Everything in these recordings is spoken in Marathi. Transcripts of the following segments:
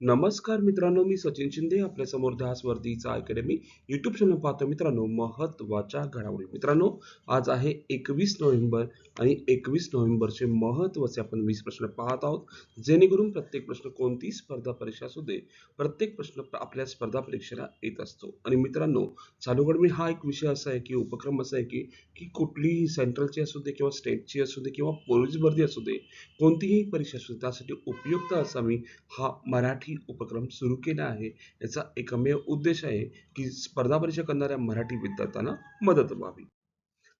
नमस्कार मित्रांनो मी सचिन शिंदे आपल्यासमोर ध्यास वर्दीचा अकॅडमी युट्यूब चॅनल पाहतो मित्रांनो महत्त्वाच्या घडामोडी. मित्रांनो आज आहे एकवीस नोव्हेंबर आणि एकवीस नोव्हेंबरचे महत्त्वाचे आपण वीस प्रश्न पाहत आहोत. जेणेकरून प्रत्येक प्रश्न कोणती स्पर्धा परीक्षा असू दे प्रत्येक प्रश्न आपल्या स्पर्धा परीक्षेला येत असतो. आणि मित्रांनो चालू घडमी हा एक विषय असा आहे की उपक्रम असा आहे की की कुठलीही सेंट्रलची असू दे किंवा स्टेटची असू दे किंवा पोलीस भरती असू दे कोणतीही परीक्षा असू दे त्यासाठी उपयुक्त असा मी हा मराठी उपक्रम सुरू केला आहे. याचा एकमेव उद्देश आहे की स्पर्धा परीक्षा करणाऱ्या मराठी विद्यार्थ्यांना मदत व्हावी.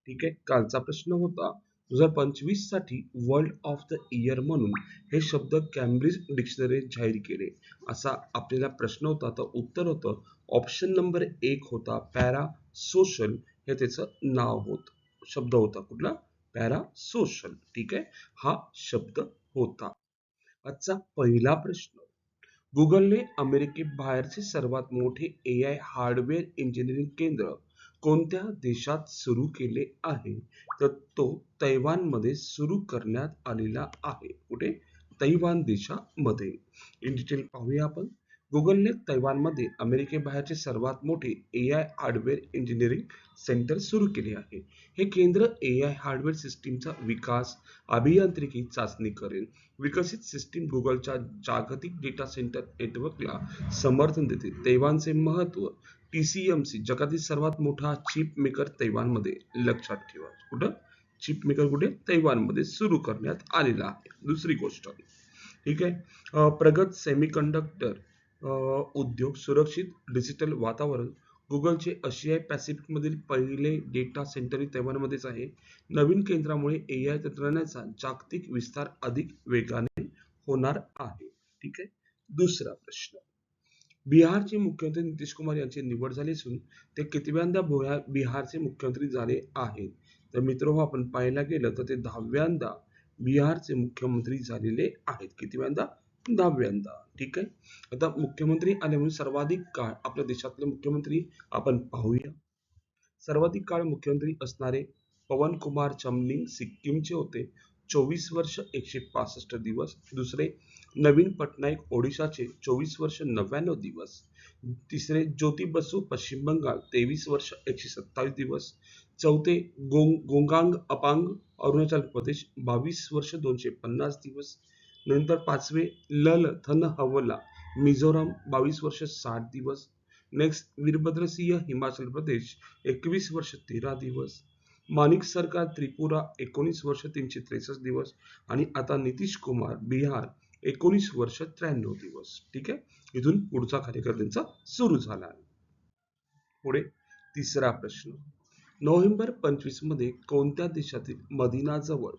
ठीक आहे? कालचा प्रश्न होता दोन हजार पंचवीससाठी वर्ल्ड ऑफ द इयर म्हणून हे शब्द कॅम्ब्रिज डिक्शनरी जाहीर केले. असा आपल्याला प्रश्न होता तर उत्तर होतं ऑप्शन नंबर एक होता पॅरा सोशल हे त्याचं नाव होत शब्द होता कुठला? पॅरा सोशल ठीक आहे? हा शब्द होता. आजचा पहिला प्रश्न. गुगलने अमेरिकेबाहेरचे सर्वात मोठे ए आय हार्डवेअर इंजिनिअरिंग केंद्र कोणत्या देशात सुरू केले आहे? तर तो तैवानमध्ये सुरू करण्यात आलेला आहे. कुठे? तैवान देशामध्ये. इन डिटेल पाहूया आपण. गुगलने तैवानमध्ये अमेरिकेबाहेरचे सर्वात मोठे A I hardware engineering centre सुरू केले आहे. हे केंद्र ए आय हार्डवेअर सिस्टीमचा विकास अभियांत्रिकी चाचणी करेल. विकसित सिस्टीम गुगलच्या जागतिक डेटा सेंटर नेटवर्कला समर्थन देते. तैवानचे महत्त्व टी सी एम सी जगातील सर्वात मोठा चिप मेकर तैवानमध्ये लक्षात ठेवा. कुठं? चिप मेकर कुठे? तैवानमध्ये सुरू करण्यात आलेला आहे. दुसरी गोष्ट ठीक आहे? प्रगत सेमीकंडक्टर उद्योग सुरक्षित डिजिटल वातावरण. गुगलचे आशियाई पॅसिफिकमधील पहिले डेटा सेंटर तैवानमध्येच आहे. नवीन केंद्रामुळे ए आय तंत्रज्ञानाचा जागतिक विस्तार अधिक वेगाने होणार आहे. ठीक आहे? दुसरा प्रश्न. बिहारचे मुख्यमंत्री नितीश कुमार यांची निवड झाली असून ते कितव्यांदा भोया- बिहारचे मुख्यमंत्री झाले आहेत? तर मित्र हो, आपण पाहायला गेलं तर ते दहाव्यांदा बिहारचे मुख्यमंत्री झालेले आहेत. कितव्यांदा? दहाव्यांदा ठीक आहे? आता मुख्यमंत्री आले म्हणून सर्वाधिक काळ आपल्या देशातले मुख्यमंत्री आपण पाहूया. सर्वाधिक काळ मुख्यमंत्री असणारे पवन कुमार चमलिंग सिक्कीमचे होते. चोवीस वर्ष एकशे पासष्ट दिवस. दुसरे नवीन पटनाईक ओडिशाचे चोवीस वर्ष नव्याण्णव दिवस. तिसरे ज्योती बसू पश्चिम बंगाल तेवीस वर्ष एकशे सत्तावीस दिवस. चौथे गोंग गोंगांग अपांग अरुणाचल प्रदेश बावीस वर्ष दोनशे पन्नास दिवस. नंतर पाचवे लल थन हवला. मिझोराम बावीस वर्ष साठ दिवस. नेक्स्ट वीरभद्र सिंह हिमाचल प्रदेश एकवीस वर्ष तेरा दिवस. माणिक सरकार त्रिपुरा एकोणीस वर्ष तीनशे त्रेसष्ट दिवस. आणि आता नितीश कुमार बिहार एकोणीस वर्ष त्र्याण्णव दिवस. ठीक आहे? इथून पुढचा कार्यकाळ त्यांचा सुरू झाला आहे. पुढे तिसरा प्रश्न. नोव्हेंबर पंचवीसमध्ये कोणत्या देशातील मदिनाजवळ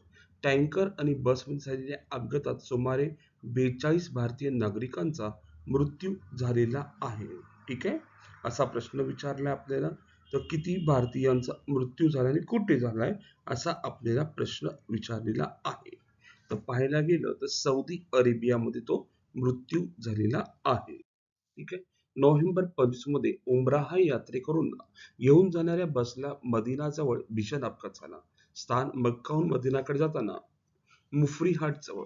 टँकर आणि बसमध्ये झालेल्या अपघातात सुमारे बेचाळीस भारतीय नागरिकांचा मृत्यू झालेला आहे. ठीक आहे? असा प्रश्न विचारला आपल्याला. तर किती भारतीयांचा मृत्यू झाला आणि कुठे झालाय असा आपल्याला प्रश्न विचारलेला आहे. तर पाहायला गेलं तर सौदी अरेबियामध्ये तो मृत्यू झालेला आहे. ठीक आहे? नोव्हेंबर पंचवीसमध्ये उमराहा यात्रेकरूंना येऊन जाणाऱ्या बसला मदिनाजवळ भीषण अपघात झाला. स्थान मक्काहून मदिनाकडे जाताना मुफरी जवळ.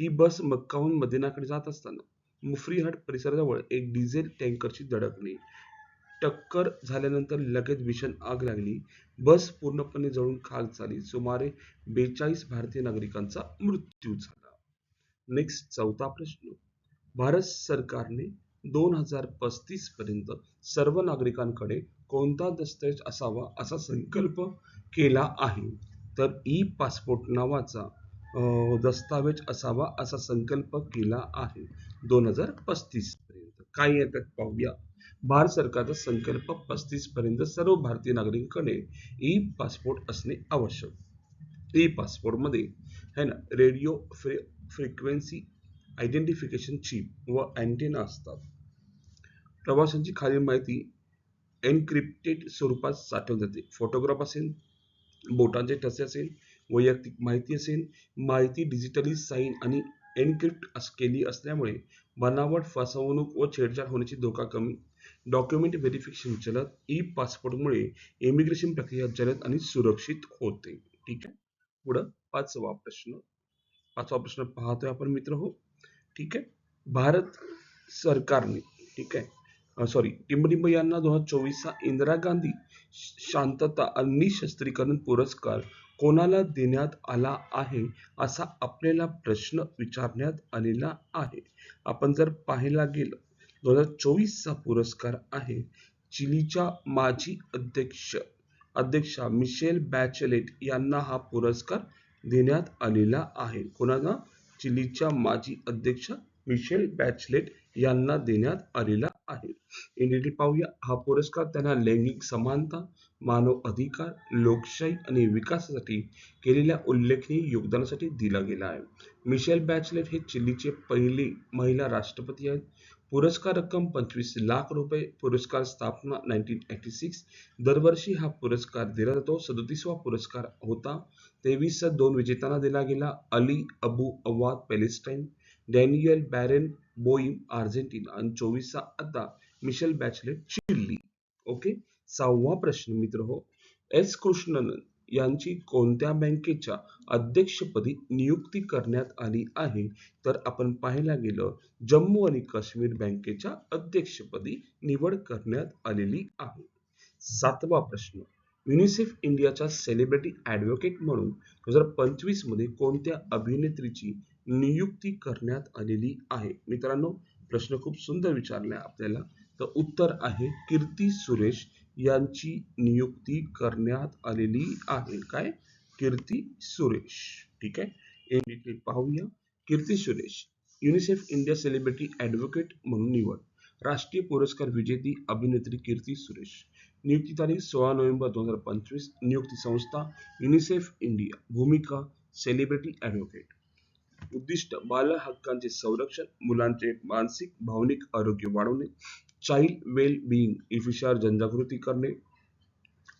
ही बस मक्काहून मदिनाकडे जात असताना मुफरीहाट परिसराजवळ एक डिझेल टँकरची धडकली टक्कर झाल्यानंतर लगेच भीषण आग लागली. बस पूर्णपणे जळून खाक झाली. सुमारे बेचाळीस भारतीय नागरिकांचा मृत्यू झाला. नेक्स्ट चौथा प्रश्न. भारत सरकारने दोन हजार पस्तीस पर्यंत सर्व नागरिकांकडे कोणता दस्तऐवज असावा असा संकल्प केला आहे. तर ई पासपोर्ट नावाचा दस्तावेज असावा असा संकल्प केला आहे. दोन हजार पस्तीस पर्यंत. काय येतात पाहूया? भारत सरकारचा संकल्प पस्तीस पर्यंत सर्व भारतीय नागरिकांकडे ई पासपोर्ट असणे आवश्यक. ई पासपोर्टमध्ये है ना रेडिओ फ्रे फ्रिक्वेन्सी आयडेंटिफिकेशन चिप व अँटेना असतात. प्रवाशांची खालील माहिती एनक्रिप्टेड स्वरूपात साठवली जाते. फोटोग्राफ असेल बोटांचे ठसे असेल वैयक्तिक माहिती असेल माहिती डिजिटली साईन आणि एनक्रिप्ट केली असल्यामुळे बनावट फसवणूक व छेडछाड होण्याची धोका कमी. डॉक्युमेंट व्हेरिफिकेशन जलद ई पासपोर्टमुळे इमिग्रेशन प्रक्रिया जलद आणि सुरक्षित होते. ठीक आहे? पुढं पाचवा प्रश्न. पाचवा प्रश्न पाहतोय आपण मित्र हो. ठीक आहे? भारत सरकारने ठीक आहे? सॉरी टिंबटिंब यांना दोन हजार चोवीसचा इंदिरा गांधी शांतता आणि निशस्त्रीकरण पुरस्कार कोणाला देण्यात आला आहे असा आपल्याला प्रश्न विचारण्यात आलेला आहे. आपण जर पाहायला गेलं दोन हजार चोवीसचा पुरस्कार आहे चिलीच्या माजी अध्यक्ष अध्यक्षा मिशेल बॅचलेट यांना हा पुरस्कार देण्यात आलेला आहे. कोणाला चिलीच्या माजी अध्यक्ष मिशेल बॅचलेट यांना देण्यात आलेला आहे. in पाहूया. हा पुरस्कार त्यांना लैंगिक समानता मानव अधिकार लोकशाही आणि विकासासाठी केलेल्या उल्लेखनीय योगदानासाठी दिला गेला आहे. मिशेल बॅचलेट हे चिलीचे पहिले महिला राष्ट्रपती आहेत. पुरस्कार रक्कम पंचवीस लाख रुपये पुरस्कार स्थापना नाईन्टीन एटी सिक्स दरवर्षी हा पुरस्कार दिला जातो. सदोतीसवा पुरस्कार होता. तेवीस दोन विजेत्यांना दिला गेला. Ali Abu Awad Palestine Daniel Barenboim Argentina आणि चोवीसचा आता मिशेल बॅचलेट चिल्ली ओके? सहावा प्रश्न मित्र हो. एस कृष्णन यांची कोणत्या बँकेच्या अध्यक्षपदी नियुक्ती करण्यात आली आहे? तर आपण पाहायला गेलं जम्मू आणि काश्मीर बँकेच्या अध्यक्षपदी निवड करण्यात आलेली आहे. सातवा प्रश्न. युनिसेफ इंडियाच्या सेलिब्रिटी ॲडव्होकेट म्हणून दोन हजार पंचवीसमध्ये कोणत्या अभिनेत्रीची नियुक्ती करण्यात आलेली आहे. मित्रांनो प्रश्न खूप सुंदर विचारला आपल्याला. तर उत्तर आहे कीर्ती सुरेश यांची नियुक्ती करण्यात आलेली आहे. काय? कीर्ती सुरेश. ठीक आहे? पाहूया. Keerthy Suresh UNICEF India celebrity advocate म्हणून निवड. राष्ट्रीय पुरस्कार विजेती अभिनेत्री कीर्ती सुरेश. नियुक्ती तारीख सोळा नोव्हेंबर दोन हजार पंचवीस. नियुक्ती संस्था युनिसेफ इंडिया भूमिका सेलिब्रिटी ॲडव्होकेट उद्दिष्ट बाल हक्कांचे संरक्षण मुलांचे मानसिक भावनिक आरोग्य वाढवणे चाइल्ड वेल बिईंग इफिशार जनजागृती करणे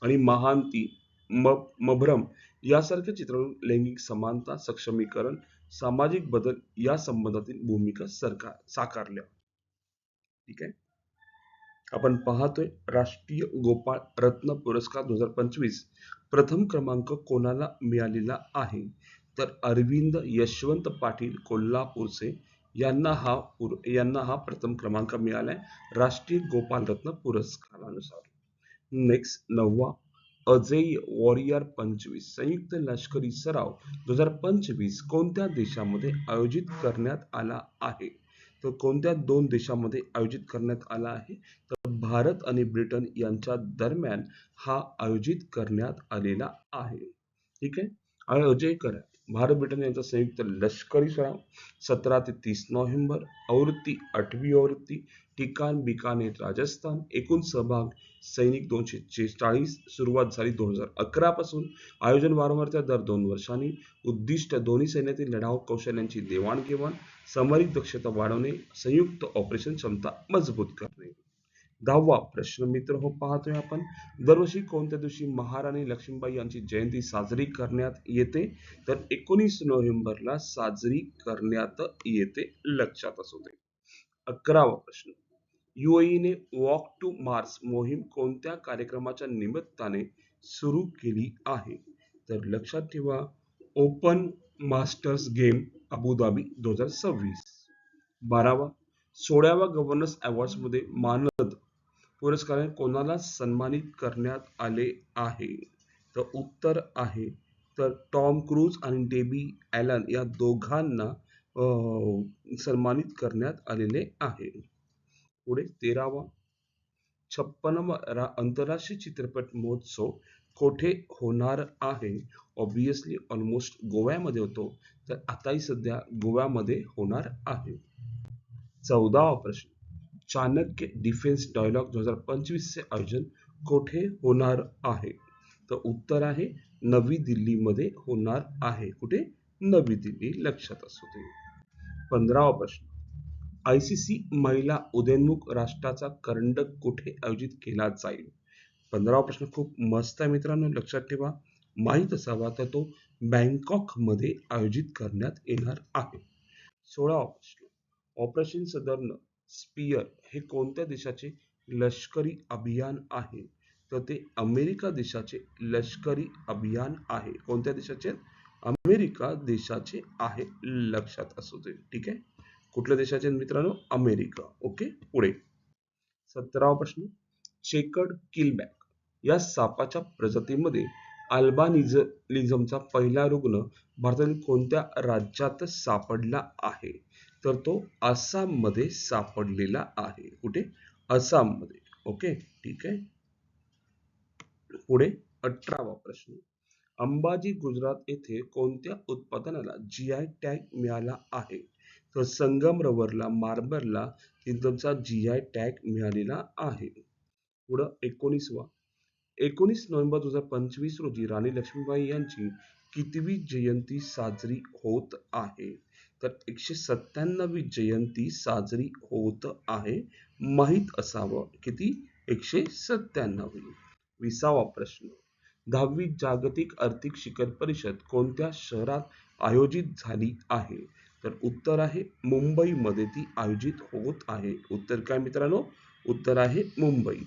आणि महांती मभ्रम यासारख्या चित्रावरून लैंगिक समानता सक्षमीकरण सामाजिक बदल या संबंधातील भूमिका सरकार साकारल्या. ठीक आहे? आपण पाहतोय राष्ट्रीय गोपाळ रत्न पुरस्कार दोन हजार पंचवीस प्रथम क्रमांक कोणाला मिळालेला आहे? तर अरविंद यशवंत पाटील कोल्हापूरचे यांना हा पुर यांना हा प्रथम क्रमांक मिळालाय. राष्ट्रीय गोपालरत्न पुरस्कारानुसार. नेक्स्ट नववा अजय वॉरियर पंचवीस. संयुक्त लष्करी सराव दोन हजार पंचवीस कोणत्या देशामध्ये आयोजित करण्यात आला आहे? तर कोणत्या दोन देशामध्ये आयोजित करण्यात आला आहे? तर भारत आणि ब्रिटन यांच्या दरम्यान हा आयोजित करण्यात आलेला आहे. ठीक आहे? आणि अजय करा. भारत ब्रिटन यांचा संयुक्त लष्करी सराव सतरा ते तीस नोव्हेंबर आवृत्ती आठवी आवृत्ती ठिकाण बिकानेर राजस्थान एकूण सहभाग सैनिक दोनशे चाळीस सुरुवात झाली दोन हजार अकरा पासून. आयोजन वारंवारता दर दोन वर्षांनी. उद्दिष्ट दोन्ही सैन्यातील लढाऊ कौशल्यांची देवाणघेवाण सामरिक दक्षता वाढवणे संयुक्त ऑपरेशन क्षमता मजबूत करणे. दहावा प्रश्न मित्र हो पाहतोय आपण. दरवर्षी कोणत्या दिवशी महाराणी लक्ष्मीबाई यांची जयंती साजरी करण्यात येते? तर एकोणीस नोव्हेंबरला साजरी करण्यात येते लक्षात असू दे. अकरावा प्रश्न. युएईने वॉक टू मार्स मोहीम कोणत्या कार्यक्रमाच्या निमित्ताने सुरू केली आहे? तर लक्षात ठेवा ओपन मास्टर्स गेम अबुधाबी दोन हजार सव्वीस. बारावा सोळाव्या गव्हर्नन्स अवॉर्ड्समध्ये मानद पुरस्काराने कोणाला सन्मानित करण्यात आले आहे? तर उत्तर आहे. तर टॉम क्रूज आणि डेबी ॲलन या दोघांना सन्मानित करण्यात आलेले आहे. पुढे तेरावा. छप्पनवा रा- आंतरराष्ट्रीय चित्रपट महोत्सव कोठे होणार आहे? ऑब्विसली ऑलमोस्ट गोव्यामध्ये होतो. तर आताही सध्या गोव्यामध्ये होणार आहे. चौदावा प्रश्न. चाणक्य डिफेन्स डायलॉग दोन हजार पंचवीसचे आयोजन कोठे होणार आहे? तर उत्तर आहे नवी दिल्लीमध्ये होणार आहे. कुठे? नवी दिल्ली. लक्षात असू दे. पंधरावा प्रश्न. आय सी सी महिला उदयन्मुख राष्ट्राचा करंडक कुठे आयोजित केला जाईल? पंधरावा प्रश्न खूप मस्त आहे मित्रांनो. लक्षात ठेवा. माहीत असावा तर तो बँकॉकमध्ये आयोजित करण्यात येणार आहे. सोळावा प्रश्न. ऑपरेशन सदर्न स्पियर हे कोणत्या देशाचे लष्करी अभियान आहे? तर ते अमेरिका देशाचे लष्करी अभियान आहे. कोणत्या देशाचे? अमेरिका देशाचे आहे. लक्षात असू दे. ठीक आहे? कुठल्या देशाचे मित्रांनो? अमेरिका. ओके? पुढे. सतरावा प्रश्न. Checkered keelback. या सापाच्या प्रजातीमध्ये अल्बानिझमचा पहिला रुग्ण भारतातील कोणत्या राज्यात सापडला आहे? तर तो आसाममध्ये सापडलेला आहे. कुठे? आसाममध्ये. ओके ठीक आहे? पुढे अठरावा प्रश्न. अंबाजी गुजरात येथे कोणत्या उत्पादनाला जी आय टॅग मिळाला आहे? तर संगम रवरला मार्बलला तिथंचा जी आय टॅग मिळालेला आहे. पुढं एकोणीसवा. एकोणीस नोव्हेंबर दोन हजार पंचवीस रोजी राणी लक्ष्मीबाई यांची कितवी जयंती साजरी होत आहे? तर एकशे सत्त्याण्णवी जयंती साजरी होत आहे. माहीत असावं किती? एकशे सत्त्याण्णवी. विसावा प्रश्न. दहावी जागतिक आर्थिक शिखर परिषद कोणत्या शहरात आयोजित झाली आहे? तर उत्तर आहे मुंबईमध्ये ती आयोजित होत आहे. उत्तर काय मित्रांनो? उत्तर आहे मुंबई.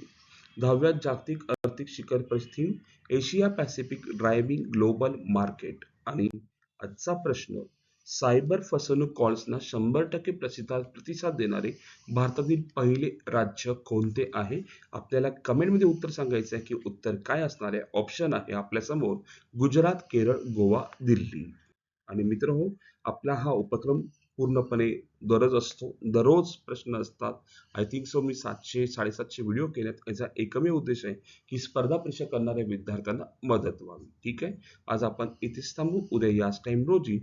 दहाव्या जागतिक आर्थिक शिखर परिषद Asia Pacific driving global market आणि आजचा प्रश्न. सायबर फसवणूक कॉल्सना शंभर टक्के प्रतिसाद प्रतिसाद देणारे भारतातील पहिले राज्य कोणते आहे? आपल्याला कमेंटमध्ये उत्तर सांगायचं आहे की उत्तर काय असणार आहे? ऑप्शन आहे आपल्यासमोर गुजरात केरळ गोवा दिल्ली. आणि मित्र हो आपला हा उपक्रम पूर्णपणे दररोज असतो. दररोज प्रश्न असतात. आय थिंक सो मी सातशे साडेसातशे व्हिडिओ केल्यात. याचा एकमेव उद्देश आहे की स्पर्धा परीक्षा करणाऱ्या विद्यार्थ्यांना मदत व्हावी. ठीक आहे? आज आपण इथेच थांबू. उद्या याच टाइम रोजी